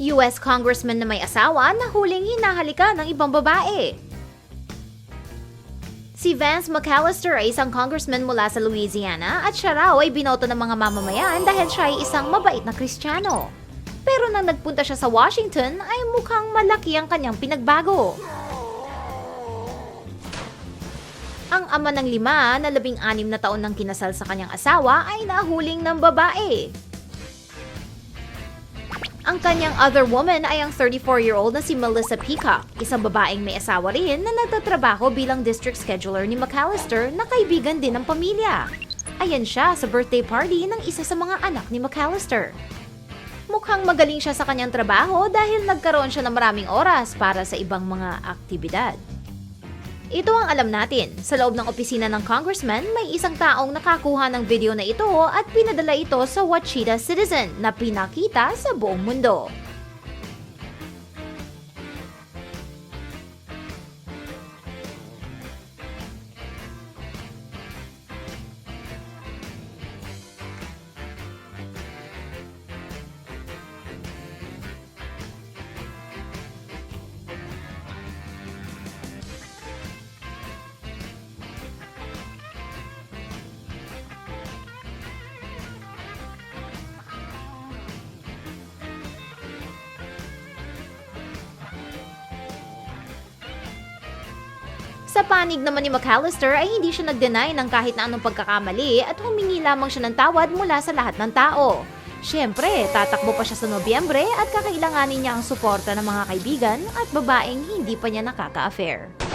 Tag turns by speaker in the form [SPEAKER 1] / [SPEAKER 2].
[SPEAKER 1] US congressman na may asawa na huling hinahalikan ng ibang babae. Si Vance McAllister ay isang congressman mula sa Louisiana at siya raw ay binoto ng mga mamamayan dahil siya ay isang mabait na kristyano. Pero nang nagpunta siya sa Washington ay mukhang malaki ang kanyang pinagbago. Ang ama ng lima na labing anim na taon nang kinasal sa kanyang asawa ay nahuling ng babae. Ang kanyang other woman ay ang 34-year-old na si Melissa Peacock, isang babaeng may asawa rin na nagtatrabaho bilang district scheduler ni McAllister na kaibigan din ng pamilya. Ayan siya sa birthday party ng isa sa mga anak ni McAllister. Mukhang magaling siya sa kanyang trabaho dahil nagkaroon siya ng maraming oras para sa ibang mga aktibidad. Ito ang alam natin. Sa loob ng opisina ng congressman, may isang taong nakakuha ng video na ito at pinadala ito sa Wachita Citizen na pinakita sa buong mundo. Sa panig naman ni McAllister ay hindi siya nag-deny ng kahit na anong pagkakamali at humingi lamang siya ng tawad mula sa lahat ng tao. Siyempre, tatakbo pa siya sa Nobyembre at kakailanganin niya ang suporta ng mga kaibigan at babaeng hindi pa niya nakaka-affair.